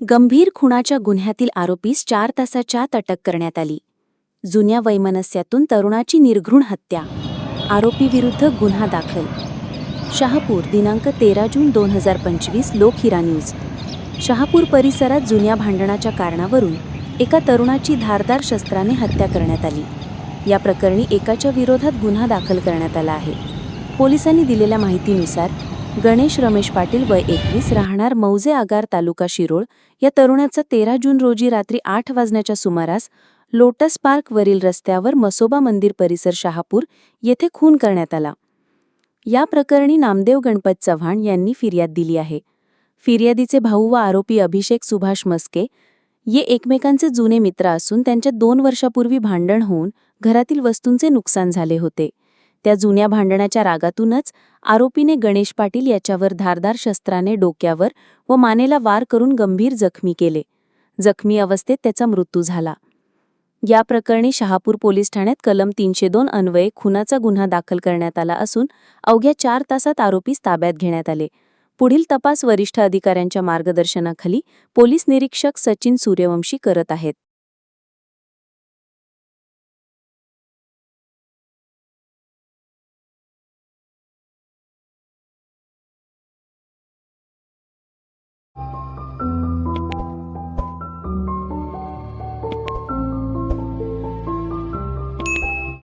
गंभीर खुणाच्या गुन्ह्यातील आरोपीस चार तासाच्या आत अटक करण्यात आली. जुन्या वैमनस्यातून तरुणाची निर्घृण हत्या. आरोपीविरुद्ध गुन्हा दाखल. शहापूर दिनांक तेरा जून दोन हजार पंचवीस लोकहिरा न्यूज. शहापूर परिसरात जुन्या भांडणाच्या कारणावरून एका तरुणाची धारदार शस्त्राने हत्या करण्यात आली. या प्रकरणी एकाच्या विरोधात गुन्हा दाखल करण्यात आला आहे. पोलिसांनी दिलेल्या माहितीनुसार गणेश रमेश पाटील वय एकवीस राहणार मौजे आगार तालुका शिरोळ या तरुणाचा तेरा जून रोजी रात्री आठ वाजण्याच्या सुमारास लोटस पार्क वरील रस्त्यावर मसोबा मंदिर परिसर शहापूर येथे खून करण्यात आला. या प्रकरणी नामदेव गणपत चव्हाण यांनी फिर्याद दिली आहे. फिर्यादीचे भाऊ व आरोपी अभिषेक सुभाष मस्के ये एकमेकांचे जुने मित्र असून त्यांच्या दोन वर्षापूर्वी भांडण होऊन घरातील वस्तूंचे नुकसान झाले होते. त्या जुन्या भांडणाच्या रागातूनच आरोपीने गणेश पाटील याच्यावर धारदार शस्त्राने डोक्यावर व मानेला वार करून गंभीर जखमी केले. जखमी अवस्थेत त्याचा मृत्यू झाला. या प्रकरणी शहापूर पोलीस ठाण्यात कलम तीनशे दोन अन्वये खुनाचा गुन्हा दाखल करण्यात आला असून अवघ्या चार तासात आरोपीस ताब्यात घेण्यात आले. पुढील तपास वरिष्ठ अधिकाऱ्यांच्या मार्गदर्शनाखाली पोलीस निरीक्षक सचिन सूर्यवंशी करत आहेत.